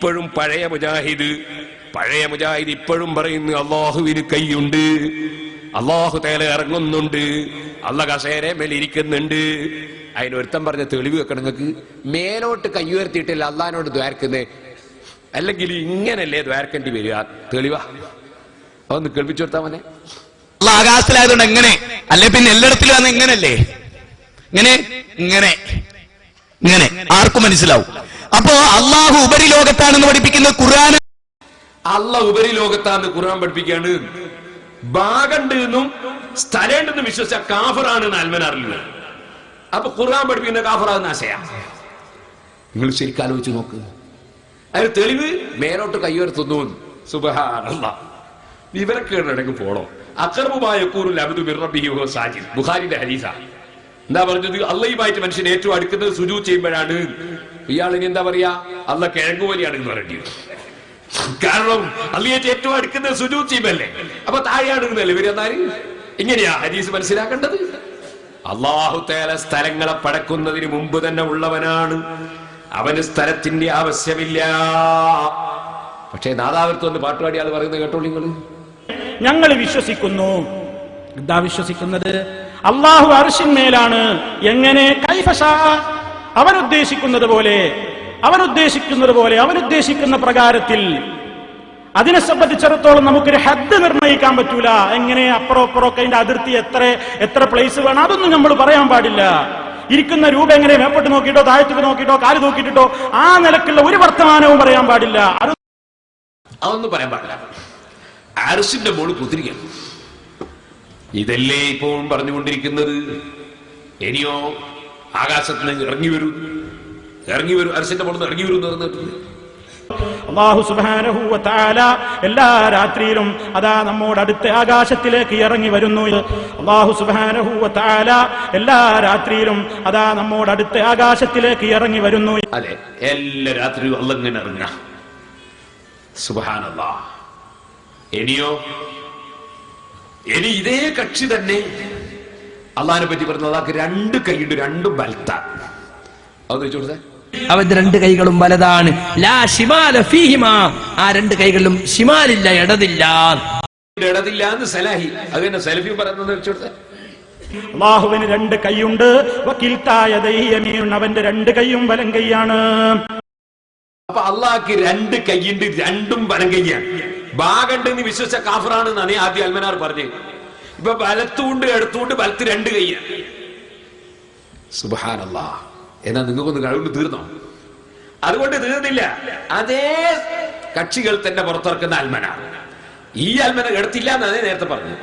ഇപ്പോഴും പഴയ മുജാഹിദ് പഴയ മുജാഹിദ് ഇപ്പോഴും പറയുന്നു അള്ളാഹുവിന് കൈയുണ്ട് അള്ളാഹു തേല ഇറങ്ങുന്നുണ്ട് അള്ള കസേര മേലിരിക്കുന്നുണ്ട് അതിനൊരുത്തം പറഞ്ഞ തെളിവ് വെക്കണം നിങ്ങൾക്ക്. മേലോട്ട് കയ്യുയർത്തിയിട്ടില്ല അള്ളഹാനോട് ദ്വാരക്കുന്നേ. അല്ലെങ്കിൽ ഇങ്ങനല്ലേ ദ്വാരക്കേണ്ടി വരിക? തെളിവാ. അതൊന്ന് കേൾപ്പിച്ചു കൊടുത്താ മോനെ അള്ള ആകാശത്തിലായതുകൊണ്ട് എങ്ങനെ? അല്ലെ പിന്നെ എല്ലായിടത്തിലും അന്ന് എങ്ങനല്ലേ ഇങ്ങനെ? ഇങ്ങനെ. ഇങ്ങനെ. ആർക്കും മനസ്സിലാവും. അപ്പോ അള്ളാഹു ഉപരിലോകത്താണെന്ന് പഠിപ്പിക്കുന്ന ഖുർആൻ അള്ള ഉപരിലോകത്താന്ന് ഖുർആൻ പഠിപ്പിക്കാണ് ഭാഗണ്ട് എന്നും സ്ഥലമുണ്ടെന്നും വിശ്വസിച്ച കാഫറാണ് ആൽമനാറിൽ അപ്പൊ ഖുർആൻ പഠിപ്പിക്കുന്ന കാഫറാകുന്ന ആശയ. നിങ്ങൾ ശരിക്കും ആലോചിച്ച് നോക്ക്. അതിന് തെളിവ് മേലോട്ട് കയ്യോർത്തുന്നു സുബഹാനല്ല. വിവരക്കേടങ്ങ് പോണോ? അക്രമമായ ബുഖാരിന്റെ ഹരീസ എന്താ പറഞ്ഞത്? അള്ളയുമായിട്ട് മനുഷ്യൻ ഏറ്റവും അടുക്കുന്നത് സുജു ചെയ്യുമ്പോഴാണ്. ഇയാളിന് എന്താ പറയാ? അല്ല കിഴങ്ങുപോലെയാണ് എന്ന് പറയേണ്ടി വരും. കാരണം അള്ളിയേറ്റ് ഏറ്റവും അടുക്കുന്ന സുജൂത് ചെയ്യുമല്ലേ അപ്പൊ താഴെയാണെന്നല്ലേ ഇവർ എന്നാൽ? ഇങ്ങനെയാ ഹരീസ് മനസ്സിലാക്കേണ്ടത്? അള്ളാഹു തേല സ്ഥലങ്ങളെ പടക്കുന്നതിന് മുമ്പ് തന്നെ ഉള്ളവനാണ്. അവന് സ്ഥലത്തിന്റെ ആവശ്യമില്ല. പക്ഷേ നാദാവർത്ത് വന്ന് പാട്ടുപാടി ആൾ പറയുന്നത് കേട്ടോളൂ നിങ്ങൾ ഞങ്ങൾ വിശ്വസിക്കുന്നു. എന്താ വിശ്വസിക്കുന്നത്? അള്ളാഹു അർഷിന്മേലാണ് എങ്ങനെ? കൈഫശ അവൻ ഉദ്ദേശിക്കുന്നത് പോലെ അവൻ ഉദ്ദേശിക്കുന്നത് പോലെ അവൻ ഉദ്ദേശിക്കുന്ന പ്രകാരത്തിൽ അതിനെ സംബന്ധിച്ചിടത്തോളം നമുക്കൊരു ഹദ് നിർണയിക്കാൻ പറ്റൂല. എങ്ങനെ അപ്പുറം അപ്പുറം ഒക്കെ അതിന്റെ അതിർത്തി എത്ര എത്ര പ്ലേസ് വേണം അതൊന്നും നമ്മൾ പറയാൻ പാടില്ല. ഇരിക്കുന്ന രൂപ എങ്ങനെ മേപ്പോട്ട് നോക്കിയിട്ടോ താഴത്തേക്ക് നോക്കിയിട്ടോ കാൽ നോക്കിയിട്ടോ ആ നിലക്കുള്ള ഒരു വർത്തമാനവും പറയാൻ പാടില്ല. അതൊന്നും പറയാൻ പാടില്ല. ആരിസിന്റെ മോൾ കുത്തിരിക്കണം ഇതല്ലേ ഇപ്പോൾ പറഞ്ഞുകൊണ്ടിരിക്കുന്നത്? ഇനിയോ ആകാശത്ത് നിന്ന് ഇറങ്ങി വരൂ. ഇറങ്ങി വരും. അരസിന്റെ മുകളിൽ ഇറങ്ങി വരൂ എന്ന് പറഞ്ഞിട്ടുണ്ട് അള്ളാഹു സുബ്ഹാനഹു വ തആല എല്ലാ രാത്രിയിലും അതാ നമ്മോട് അടുത്ത ആകാശത്തിലേക്ക് ഇറങ്ങി വരുന്നു. അള്ളാഹു സുബ്ഹാനഹു വ തആല എല്ലാ രാത്രിയിലും അതാ നമ്മോട് അടുത്ത ആകാശത്തിലേക്ക് ഇറങ്ങി വരുന്നു. അതെ എല്ലാ രാത്രിയും അല്ലങ്ങനെ ഇറങ്ങ സുബാനല്ല ഇനിയോ? ഇനി ഇതേ കക്ഷി തന്നെ അള്ളഹാനെ പറ്റി പറഞ്ഞ അള്ളാഹ് രണ്ട് കൈയുണ്ട് രണ്ടും ബലത്ത. അത് വെച്ചു കൊടുത്തേ. അവന്റെ രണ്ട് കൈകളും വലതാണ്. ലാ ഷിമാല ഫീഹിമാ. ആ രണ്ട് കൈകളിലും ഷിമാലില്ല ഇടതില്ല. ഇടതില്ല എന്ന് സലാഹി. അത് തന്നെ സലഫി പറയുന്നത് വെച്ചു കൊടുത്തേ. അള്ളാഹുവിന് രണ്ട് കൈയുണ്ട്. വക്കിൽത്തായ ദൈയമീൻ അവന്റെ രണ്ട് കൈയും വലം കൈയാണ്. അപ്പൊ അള്ളാഹ്ക്ക് രണ്ട് കൈയുണ്ട് രണ്ടും വലം കൈയാണ്. ഭാഗണ്ടെന്ന് വിശ്വസിച്ച കാഫറാണെന്നാണ് ആദ്യ അൽമനാർ പറഞ്ഞത്. ഇപ്പൊ വലത്തുകൊണ്ട് എടുത്തുകൊണ്ട് വലത്ത് രണ്ട് കൈയാണ് സുബാനല്ല എന്നാ നിങ്ങൾക്കൊന്ന് കഴിവുണ്ട് തീർന്നോ? അതുകൊണ്ട് തീർന്നില്ല. അതേ കക്ഷികൾ തന്നെ പുറത്തിറക്കുന്ന അൽമന. ഈ അൽമന എടുത്തില്ല എന്നാണ് നേരത്തെ പറഞ്ഞു.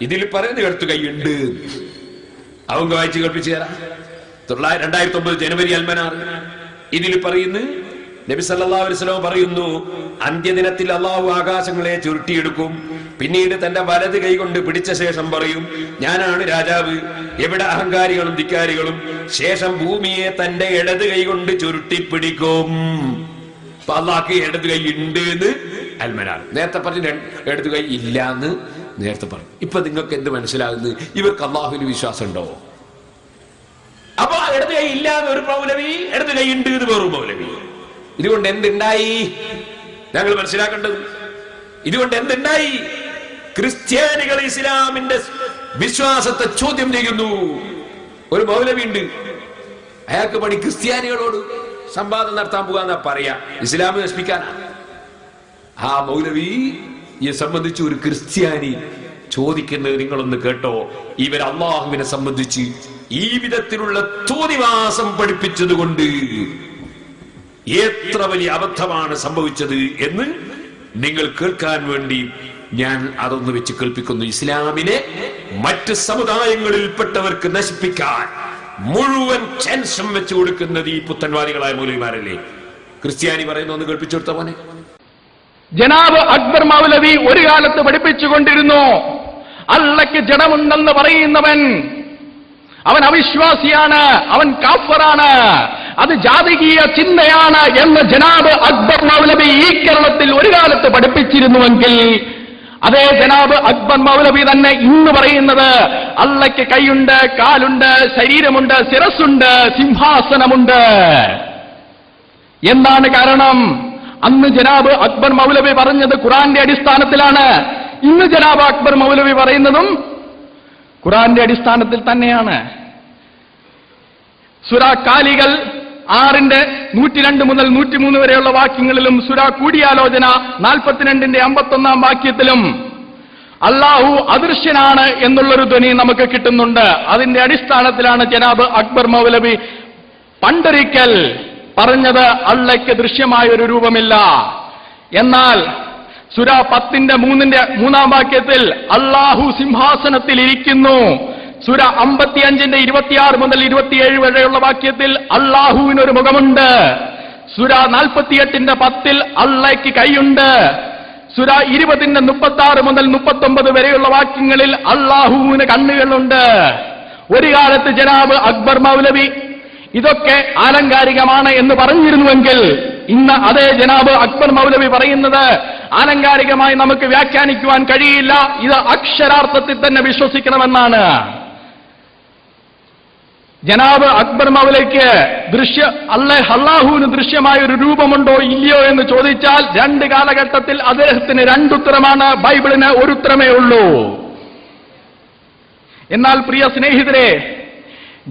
ഇതിൽ പറയുന്നത് എടുത്തു കൈയുണ്ട്. അവങ്ക വായിച്ച് കേൾപ്പിച്ചു തരാം. തൊള്ളായിരത്തി രണ്ടായിരത്തി ഒമ്പത് ജനുവരി അൽമനാർ ഇതിൽ പറയുന്നു നബി സല്ലല്ലാഹു അലൈഹി വസല്ലം പറയുന്നു അന്ത്യദിനത്തിൽ അള്ളാഹു ആകാശങ്ങളെ ചുരുട്ടിയെടുക്കും. പിന്നീട് തന്റെ വലത് കൈ കൊണ്ട് പിടിച്ച ശേഷം പറയും ഞാനാണ് രാജാവ് എവിടെ അഹങ്കാരികളും ധിക്കാരികളും ശേഷം ഭൂമിയെ തന്റെ ഇടത് കൈ കൊണ്ട് ചുരുട്ടി പിടിക്കും അപ്പൊ അള്ളാഹ്ക്ക് ഇടത് കൈ ഉണ്ട് എന്ന് അൽമനാണ് നേരത്തെ പറഞ്ഞു ഇടത് കൈ ഇല്ല എന്ന് നേരത്തെ പറഞ്ഞു. ഇപ്പൊ നിങ്ങൾക്ക് എന്ത് മനസ്സിലാകുന്നു? ഇവർക്ക് അള്ളാഹുവിന് വിശ്വാസം ഉണ്ടോ അപ്പൊ ഇടത് കൈ ഇല്ല എന്ന് ഒരു മൗലവി ഇടത് കൈ ഉണ്ട് എന്ന് വേറൊരു മൗലവി. ഇതുകൊണ്ട് എന്തുണ്ടായി? ഞങ്ങൾ മനസ്സിലാക്കേണ്ടത് ഇതുകൊണ്ട് എന്തുണ്ടായി? ക്രിസ്ത്യാനികൾ ഇസ്ലാമിന്റെ വിശ്വാസത്തെ ചോദ്യം ചെയ്യുന്നു. ഒരു മൗലവി ഉണ്ട് അയാൾക്ക് പണി ക്രിസ്ത്യാനികളോട് സംവാദം നടത്താൻ പോകാന്നാ പറയാ. ഇസ്ലാം നശിപ്പിക്കാൻ ആ മൗലവിയെ സംബന്ധിച്ച് ഒരു ക്രിസ്ത്യാനി ചോദിക്കുന്നത് നിങ്ങളൊന്ന് കേട്ടോ. ഇവർ അള്ളാഹുവിനെ സംബന്ധിച്ച് ഈ വിധത്തിലുള്ള തോന്നിവാസം പഠിപ്പിച്ചത് കൊണ്ട് എത്ര വലിയ അബദ്ധമാണ് സംഭവിച്ചത് എന്ന് നിങ്ങൾ കേൾക്കാൻ വേണ്ടി ഞാൻ അതൊന്ന് വെച്ച് കേൾപ്പിക്കുന്നു. ഇസ്ലാമിനെ മറ്റ് സമുദായങ്ങളിൽപ്പെട്ടവർക്ക് നശിപ്പിക്കാൻ മുഴുവൻ ചാൻസും വെച്ചു കൊടുക്കുന്നത് ഈ പുത്തൻവാദികളായ മൗലവിമാരല്ലേ? ക്രിസ്ത്യാനി പറയുന്ന ഒന്ന് കേൾപ്പിച്ചു കൊടുത്ത പോലെ ജനാബ് അക്ബർ മൗലവി ഒരു കാലത്ത് പഠിപ്പിച്ചുകൊണ്ടിരുന്നു അള്ളയ്ക്ക് ജഡമുണ്ടെന്ന് പറയുന്നവൻ അവൻ അവിശ്വാസിയാണ് അവൻ കാഫറാണ് അത് ജാതകീയ ചിന്തയാണ് എന്ന് ജനാബ് അക്ബർ മൗലബി ഈ കേരളത്തിൽ ഒരു കാലത്ത് പഠിപ്പിച്ചിരുന്നുവെങ്കിൽ അതേ ജനാബ് അക്ബർ മൗലവി തന്നെ ഇന്ന് പറയുന്നത് അള്ളയ്ക്ക് കൈയുണ്ട് കാലുണ്ട് ശരീരമുണ്ട് ശിരസ്സുണ്ട് സിംഹാസനമുണ്ട്. എന്താണ് കാരണം? അന്ന് ജനാബ് അക്ബർ മൗലവി പറഞ്ഞത് ഖുറാന്റെ അടിസ്ഥാനത്തിലാണ്. ഇന്ന് ജനാബ് അക്ബർ മൗലവി പറയുന്നതും ഖുറാന്റെ അടിസ്ഥാനത്തിൽ തന്നെയാണ്. സുരാക്കാലികൾ കാലികൾ ആറിന്റെ നൂറ്റിരണ്ട് മുതൽ നൂറ്റിമൂന്ന് വരെയുള്ള വാക്യങ്ങളിലും സുര കൂടിയാലോചന നാൽപ്പത്തിരണ്ടിന്റെ അമ്പത്തൊന്നാം വാക്യത്തിലും അള്ളാഹു അദൃശ്യനാണ് എന്നുള്ളൊരു ധ്വനി നമുക്ക് കിട്ടുന്നുണ്ട്. അതിന്റെ അടിസ്ഥാനത്തിലാണ് ജനാബ് അക്ബർ മൗലവി പണ്ടൊരിക്കൽ പറഞ്ഞത് അള്ളയ്ക്ക് ദൃശ്യമായ ഒരു രൂപമില്ല. എന്നാൽ സുര പത്തിന്റെ മൂന്നിന്റെ മൂന്നാം വാക്യത്തിൽ അള്ളാഹു സിംഹാസനത്തിൽ ഇരിക്കുന്നു സുര അമ്പത്തിയഞ്ചിന്റെ ഇരുപത്തിയാറ് മുതൽ ഇരുപത്തിയേഴ് വരെയുള്ള വാക്യത്തിൽ അള്ളാഹുവിനൊരു മുഖമുണ്ട്. സുര നാൽപ്പത്തിയെട്ടിന്റെ പത്തിൽ അള്ളയ്ക്ക് കൈയുണ്ട്. സുര ഇരുപതിന്റെ മുപ്പത്തി ആറ് മുതൽ മുപ്പത്തൊമ്പത് വരെയുള്ള വാക്യങ്ങളിൽ അള്ളാഹുവിന് കണ്ണുകളുണ്ട്. ഒരു കാലത്ത് ജനാബ് അക്ബർ മൗലവി ഇതൊക്കെ ആലങ്കാരികമാണ് എന്ന് പറഞ്ഞിരുന്നുവെങ്കിൽ ഇന്ന് അതേ ജനാബ് അക്ബർ മൗലവി പറയുന്നത് ആലങ്കാരികമായി നമുക്ക് വ്യാഖ്യാനിക്കുവാൻ കഴിയില്ല. ഇത് അക്ഷരാർത്ഥത്തിൽ തന്നെ വിശ്വസിക്കണമെന്നാണ്. ജനാബ് അക്ബർ മൗലയ്ക്ക് ദൃശ്യ അല്ല അള്ളാഹുവിന് ദൃശ്യമായ ഒരു രൂപമുണ്ടോ ഇല്ലയോ എന്ന് ചോദിച്ചാൽ രണ്ട് കാലഘട്ടത്തിൽ അദ്ദേഹത്തിന് രണ്ടുത്തരമാണ് ബൈബിളിന് ഒരു ഉത്തരമേ ഉള്ളൂ. എന്നാൽ പ്രിയ സ്നേഹിതരെ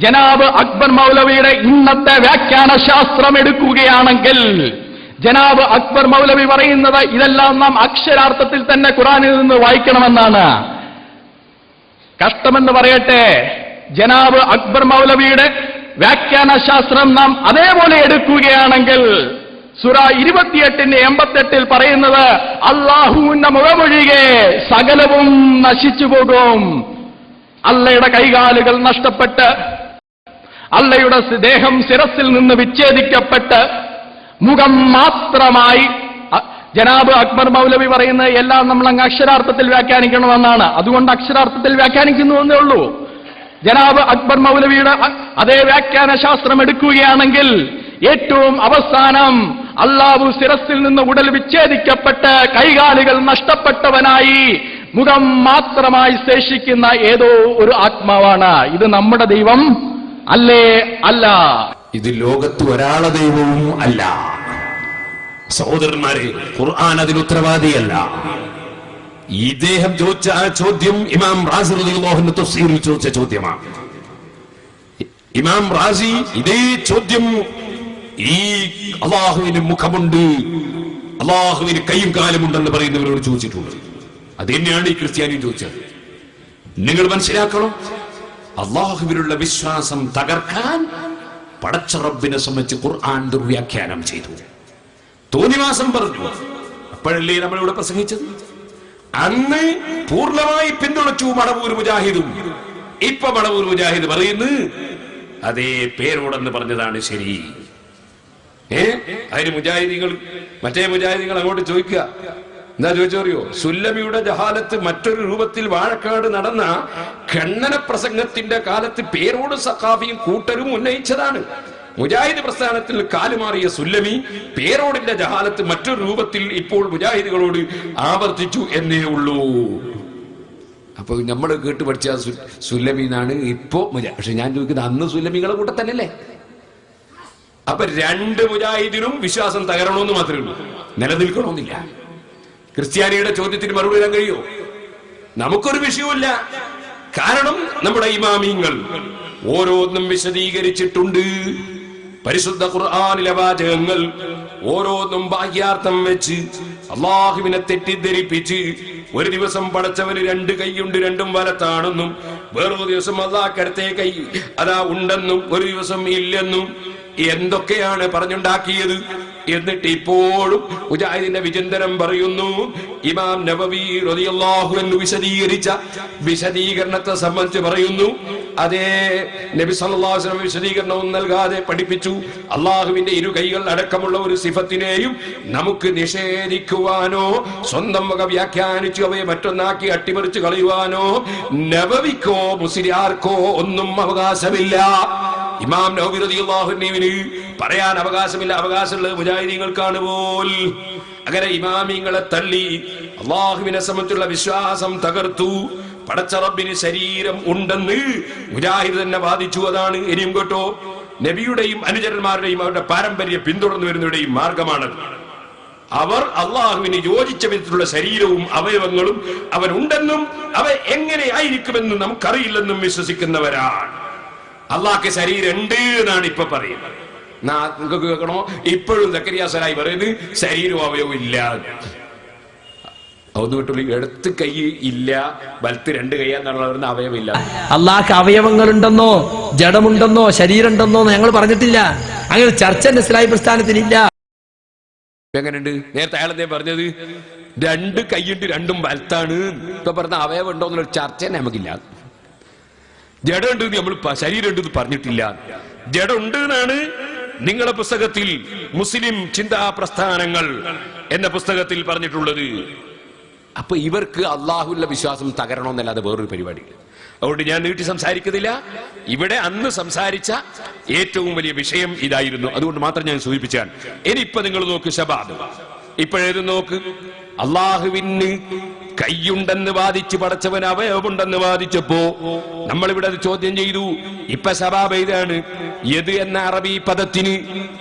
ജനാബ് അക്ബർ മൗലവിയുടെ ഇന്നത്തെ വ്യാഖ്യാന ശാസ്ത്രം എടുക്കുകയാണെങ്കിൽ ജനാബ് അക്ബർ മൗലവി പറയുന്നത് ഇതെല്ലാം നാം അക്ഷരാർത്ഥത്തിൽ തന്നെ ഖുറാനിൽ നിന്ന് വായിക്കണമെന്നാണ്. കഷ്ടമെന്ന് പറയട്ടെ ജനാബ് അക്ബർ മൗലവിയുടെ വ്യാഖ്യാന ശാസ്ത്രം നാം അതേപോലെ എടുക്കുകയാണെങ്കിൽ സുറ ഇരുപത്തിയെട്ടിന്റെ എൺപത്തെട്ടിൽ പറയുന്നത് അള്ളാഹുവിന്റെ മുഖമൊഴികെ സകലവും നശിച്ചു പോകും. അല്ലയുടെ കൈകാലുകൾ നഷ്ടപ്പെട്ട് അല്ലയുടെ ദേഹം ശിരസിൽ നിന്ന് വിച്ഛേദിക്കപ്പെട്ട് മുഖം മാത്രമായി. ജനാബ് അക്ബർ മൗലവി പറയുന്നത് എല്ലാം നമ്മൾ അങ്ങ് അക്ഷരാർത്ഥത്തിൽ വ്യാഖ്യാനിക്കണമെന്നാണ്. അതുകൊണ്ട് അക്ഷരാർത്ഥത്തിൽ വ്യാഖ്യാനിക്കുന്നു എന്നേ ഉള്ളൂ. ജനാബ് അക്ബർ മൗലവിയുടെ അതേ വ്യാഖ്യാന ശാസ്ത്രം എടുക്കുകയാണെങ്കിൽ ഏറ്റവും അവസാനം അള്ളാഹു ശിരസിൽ നിന്ന് ഉടൽ വിച്ഛേദിക്കപ്പെട്ട് കൈകാലുകൾ നഷ്ടപ്പെട്ടവനായി മുഖം മാത്രമായി ശേഷിക്കുന്ന ഏതോ ഒരു ആത്മാവാണ്. ഇത് നമ്മുടെ ദൈവം അല്ലേ? അല്ല. ഇത് ലോകത്ത് ഒരാളെ ദൈവവും അല്ല. സഹോദരന്മാരെ ഖുർആൻ അതിന് ഉത്തരവാദിയല്ല. ഇദ്ദേഹം ചോദിച്ച ആ ചോദ്യം ഇമാം റാസി റളിയല്ലാഹു തഫ്സീറിൽ ചോദിച്ച ചോദ്യമാണ്. ഇമാം റാസി ഇതേ ചോദ്യം ഈ അള്ളാഹുവിന് മുഖമുണ്ട് അള്ളാഹുവിന് കൈയും കാലുമുണ്ടെന്ന് പറയുന്നവരോട് ചോദിച്ചിട്ടുണ്ട്. അത് തന്നെയാണ് ഈ ക്രിസ്ത്യാനിയും ചോദിച്ചത്. നിങ്ങൾ മനസ്സിലാക്കണം അള്ളാഹുവിനുള്ള വിശ്വാസം തകർക്കാൻ പടച്ച റബ്ബിനെ സംബന്ധിച്ച് ഖുർആൻ ദുർവ്യാഖ്യാനം ചെയ്തു. തോന്നിവാസം പറഞ്ഞു. അപ്പോഴല്ലേ നമ്മളിവിടെ പ്രസംഗിച്ചത്? അന്ന് പൂർണമായി പിന്തുണച്ചു മടവൂർ മുജാഹിദും. ഇപ്പൊ മടവൂർ മുജാഹിദ് പറയുന്നു അതേ പേരോടെന്ന് പറഞ്ഞതാണ് ശരി. ഏ? അതിന് മുജാഹിദികൾ മറ്റേ മുജാഹിദികൾ അങ്ങോട്ട് ചോദിക്കുക. എന്താ ചോദിച്ചറിയോ സുല്ലമിയുടെ ജഹാലത്ത് മറ്റൊരു രൂപത്തിൽ വാഴക്കാട് നടന്ന ഖണ്ഡന പ്രസംഗത്തിന്റെ കാലത്ത് പേരോട് സഖാഫിയും കൂട്ടരും ഉന്നയിച്ചതാണ്. മുജാഹിദ് പ്രസ്ഥാനത്തിൽ കാലുമാറിയ സുല്ലമി പേരോടിന്റെ ജഹാലത്ത് മറ്റൊരു രൂപത്തിൽ ഇപ്പോൾ മുജാഹിദുകളോട് ആവർത്തിച്ചു എന്നേ ഉള്ളൂ. അപ്പൊ നമ്മൾ കേട്ട് പഠിച്ച സുല്ലമി എന്നാണ് ഇപ്പോ പക്ഷെ ഞാൻ ചോദിക്കുന്നത് അന്ന് സുല്ലമികളെ കൂട്ടത്തല്ലേ അപ്പൊ രണ്ട് മുജാഹിദിനും വിശ്വാസം തകരണമെന്ന് മാത്രമേ ഉള്ളൂ. നിലനിൽക്കണമെന്നില്ല ക്രിസ്ത്യാനിയുടെ ചോദ്യത്തിന് മറുപടി തരാൻ കഴിയോ? നമുക്കൊരു വിഷയമില്ല കാരണം നമ്മുടെ ഇമാമിങ്ങൾ ഓരോന്നും വിശദീകരിച്ചിട്ടുണ്ട്. പരിശുദ്ധ ഖുർആാനിലെ വാചകങ്ങൾ ഓരോന്നും ബാഹ്യാർത്ഥം വെച്ച് അള്ളാഹുവിനെ തെറ്റിദ്ധരിപ്പിച്ച് ഒരു ദിവസം പടച്ചവന് രണ്ട് കൈയുണ്ട് രണ്ടും വലത്താണെന്നും വേറൊരു ദിവസം അള്ളാഹ്ക്കടുത്തേ കൈ അതാ ഉണ്ടെന്നും ഒരു ദിവസം ഇല്ലെന്നും എന്തൊക്കെയാണ് പറഞ്ഞുണ്ടാക്കിയത് എന്നിട്ട് ഇപ്പോഴും മുജാഹിദിന്റെ വിചിന്തനം പറയുന്നു. ഇമാം നബവി റളിയല്ലാഹു എന്ന് വിശദീകരിച്ച വിശദീകരണത്തെ സംബന്ധിച്ച് പറയുന്നു. അതേ നബി വസല്ലം വിശദീകരണവും നൽകാതെ പഠിപ്പിച്ചു. അള്ളാഹുവിന്റെ ഇരു കൈകൾ അടക്കമുള്ള ഒരു സിഫത്തിനെയും നമുക്ക് നിഷേധിക്കുവാനോ സ്വന്തം വക വ്യാഖ്യാനിച്ചു അവയെ മറ്റൊന്നാക്കി അട്ടിമറിച്ച് കളയുവാനോ നബവിക്കോ മുസ്ലിയാർക്കോ ഒന്നും അവകാശമില്ല. ഇമാം നബി റളിയല്ലാഹുവിന് പറയാൻ അവകാശമില്ല. അവകാശമുള്ളത് മുജാഹിദീങ്ങൾക്കാണ് പോൽ. അങ്ങനെ ഇമാമിങ്ങളെ തള്ളി അള്ളാഹുവിനെ സംബന്ധിച്ചുള്ള വിശ്വാസം തകർത്തു. പടച്ച റബ്ബിന് ശരീരം ഉണ്ടെന്ന് മുജാഹിദ് തന്നെ വാദിച്ചു അതാണ് ഇനിയും കേട്ടോ. നബിയുടെയും അനുചരന്മാരുടെയും അവരുടെ പാരമ്പര്യം പിന്തുടർന്നു വരുന്നവരുടെയും മാർഗമാണത്. അവർ അള്ളാഹുവിന് യോജിച്ച വിധത്തിലുള്ള ശരീരവും അവയവങ്ങളും അവനുണ്ടെന്നും അവ എങ്ങനെയായിരിക്കുമെന്നും നമുക്കറിയില്ലെന്നും വിശ്വസിക്കുന്നവരാണ്. അള്ളാഹ്ക്ക് ശരീരം ഉണ്ട് എന്നാണ് ഇപ്പൊ പറയുന്നത്. കേൾക്കണോ? ഇപ്പോഴും സക്കരിയാസനായി പറയുന്നത് ശരീരവും അവയവും ഇല്ല അതൊന്നും വിട്ടുള്ളൂ ഇടത്ത് കൈ ഇല്ല. വലത്ത് രണ്ട് കൈയാന്നുള്ള അവയവില്ല അള്ളാഹ് അവയവങ്ങൾ അവയവങ്ങളുണ്ടെന്നോ ജഡമുണ്ടെന്നോ ശരീരമുണ്ടെന്നോ ഞങ്ങൾ പറഞ്ഞിട്ടില്ല. അങ്ങനെ ചർച്ച ഇസ്ലാഹി പ്രസ്ഥാനത്തിനില്ല. എങ്ങനെയുണ്ട്? നേരത്തെ അയാൾ എന്തേ പറഞ്ഞത്? രണ്ട് കൈയിട്ട് രണ്ടും വലത്താണ്. ഇപ്പൊ പറഞ്ഞ അവയവം ഉണ്ടോ എന്നുള്ള ചർച്ച തന്നെ നമുക്കില്ല. ജഡം ഉണ്ട് നമ്മൾ ശരീരം ഉണ്ട് പറഞ്ഞിട്ടില്ല. ജഡം ഉണ്ട് എന്നാണ് നിങ്ങളുടെ പുസ്തകത്തിൽ മുസ്ലിം ചിന്താ പ്രസ്ഥാനങ്ങൾ എന്ന പുസ്തകത്തിൽ പറഞ്ഞിട്ടുള്ളത്. അപ്പൊ ഇവർക്ക് അള്ളാഹുല്ല വിശ്വാസം തകരണമെന്നല്ലാതെ വേറൊരു പരിപാടിയില്ല അതുകൊണ്ട് ഞാൻ നീട്ടി സംസാരിക്കുന്നില്ല. ഇവിടെ അന്ന് സംസാരിച്ച ഏറ്റവും വലിയ വിഷയം ഇതായിരുന്നു. അതുകൊണ്ട് മാത്രം ഞാൻ സൂചിപ്പിച്ചാണ് ഇനിയിപ്പൊ നിങ്ങൾ നോക്ക് ശബാദ്. ഇപ്പോഴേത് നോക്ക്? അള്ളാഹുവിന് കൈയുണ്ടെന്ന് വാദിച്ച് പടച്ചവൻ അവയവമുണ്ടെന്ന് വാദിച്ചപ്പോ നമ്മളിവിടെ അത് ചോദ്യം ചെയ്തു. ഇപ്പൊ സബാബ് ഇതാണ് യത് എന്ന അറബി പദത്തിന്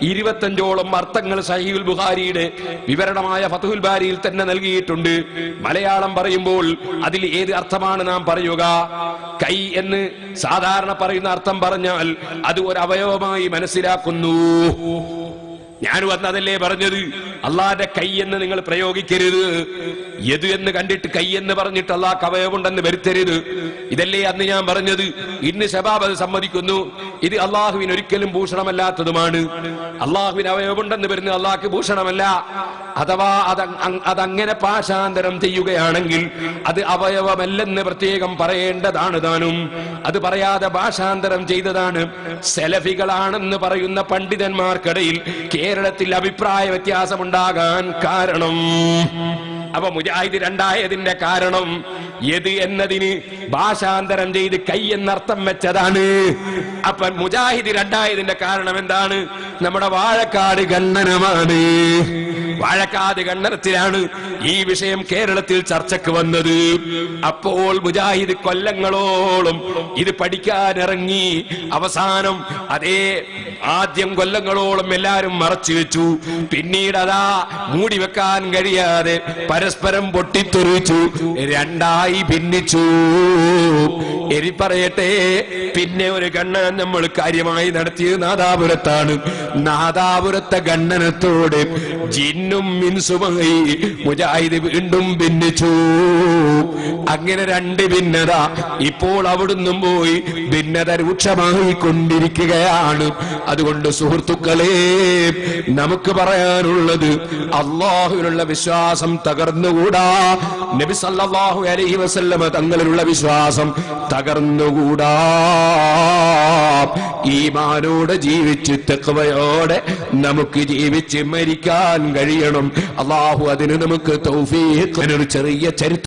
ഇരുപത്തഞ്ചോളം അർത്ഥങ്ങൾ സഹീൽ ബുഖാരിയുടെ വിവരണമായ ഫതുൽ ബാരിയിൽ തന്നെ നൽകിയിട്ടുണ്ട്. മലയാളം പറയുമ്പോൾ അതിൽ ഏത് അർത്ഥമാണ് നാം പറയുക? കൈ എന്ന് സാധാരണ പറയുന്ന അർത്ഥം പറഞ്ഞാൽ അത് ഒരു അവയവമായി മനസ്സിലാക്കുന്നു. ഞാൻ വന്നതല്ലേ പറഞ്ഞത്. അള്ളാന്റെ കൈ എന്ന് നിങ്ങൾ പ്രയോഗിക്കരുത്. എതു എന്ന് കണ്ടിട്ട് കൈ എന്ന് പറഞ്ഞിട്ട് അള്ളാഹ് അവയവുണ്ടെന്ന് വരുത്തരുത്. ഇതല്ലേ അന്ന് ഞാൻ പറഞ്ഞത്? ഇന്ന് ശബാബ് സമ്മതിക്കുന്നു. ഇത് അള്ളാഹുവിന് ഒരിക്കലും ഭൂഷണമല്ലാത്തതുമാണ്. അള്ളാഹുവിന് അവയവുണ്ടെന്ന് വരുന്നത് അള്ളാഹ്ക്ക് ഭൂഷണമല്ല. അഥവാ അത് അതങ്ങനെ പാശാന്തരം ചെയ്യുകയാണെങ്കിൽ അത് അവയവമല്ലെന്ന് പ്രത്യേകം പറയേണ്ടതാണ് താനും. അത് പറയാതെ ഭാഷാന്തരം ചെയ്തതാണ്. സെലഫികളാണെന്ന് പറയുന്ന പണ്ഡിതന്മാർക്കിടയിൽ കേരളത്തിൽ അഭിപ്രായ വ്യത്യാസമുണ്ടാകാൻ കാരണം. അപ്പൊ മുജാഹിദ് രണ്ടായതിന്റെ കാരണം എത് എന്നതിന് ഭാഷാന്തരം ചെയ്ത് കൈ എന്നർത്ഥം വെച്ചതാണ്. അപ്പൊ മുജാഹിദ് രണ്ടായതിന്റെ കാരണം എന്താണ്? നമ്മുടെ വാഴക്കാട് ഖണ്ഡനമാണ് വാഴക്കാട് ഖണ്ഡനത്തിലാണ് ഈ വിഷയം കേരളത്തിൽ ചർച്ചക്ക് വന്നത്. അപ്പോൾ മുജാഹിദ് കൊല്ലങ്ങളോളം ഇത് പഠിക്കാനിറങ്ങി അവസാനം അതേ ആദ്യം കൊല്ലങ്ങളോളം എല്ലാരും മറച്ചു വെച്ചു. പിന്നീട് അതാ മൂടി വെക്കാൻ കഴിയാതെ പരസ്പരം പൊട്ടിത്തെറിച്ചു. രണ്ടായി ഭിന്നിച്ചു. എരി പറയട്ടെ പിന്നെ ഒരു ഗണ്ണനം നമ്മൾ കാര്യമായി നടത്തിയത് നാദാപുരത്താണ്. നാദാപുരത്തെ ഗണ്ണനത്തോട് ജിന്നും മിൻസുമായി മുജാഹിദ് വീണ്ടും ഭിന്നിച്ചു. അങ്ങനെ രണ്ട് ഭിന്നത ഇപ്പോൾ അവിടുന്നും പോയി ഭിന്നത രൂക്ഷമായി കൊണ്ടിരിക്കുകയാണ് അതുകൊണ്ട് സുഹൃത്തുക്കളെ നമുക്ക് പറയാനുള്ളത് അള്ളാഹുവിനുള്ള വിശ്വാസം തകർന്നുകൂടാ. നബി സല്ലാഹു അലഹി വസല്ലമ തങ്ങളിലുള്ള വിശ്വാസം തകർന്നുകൂടാ. ഈമാനോട് ജീവിച്ച് തെക്കവയോടെ നമുക്ക് ജീവിച്ച് മരിക്കാൻ കഴിയണം. അള്ളാഹു അതിന് നമുക്ക് തൗഫീഖ് ചെറിയ ചരിത്രം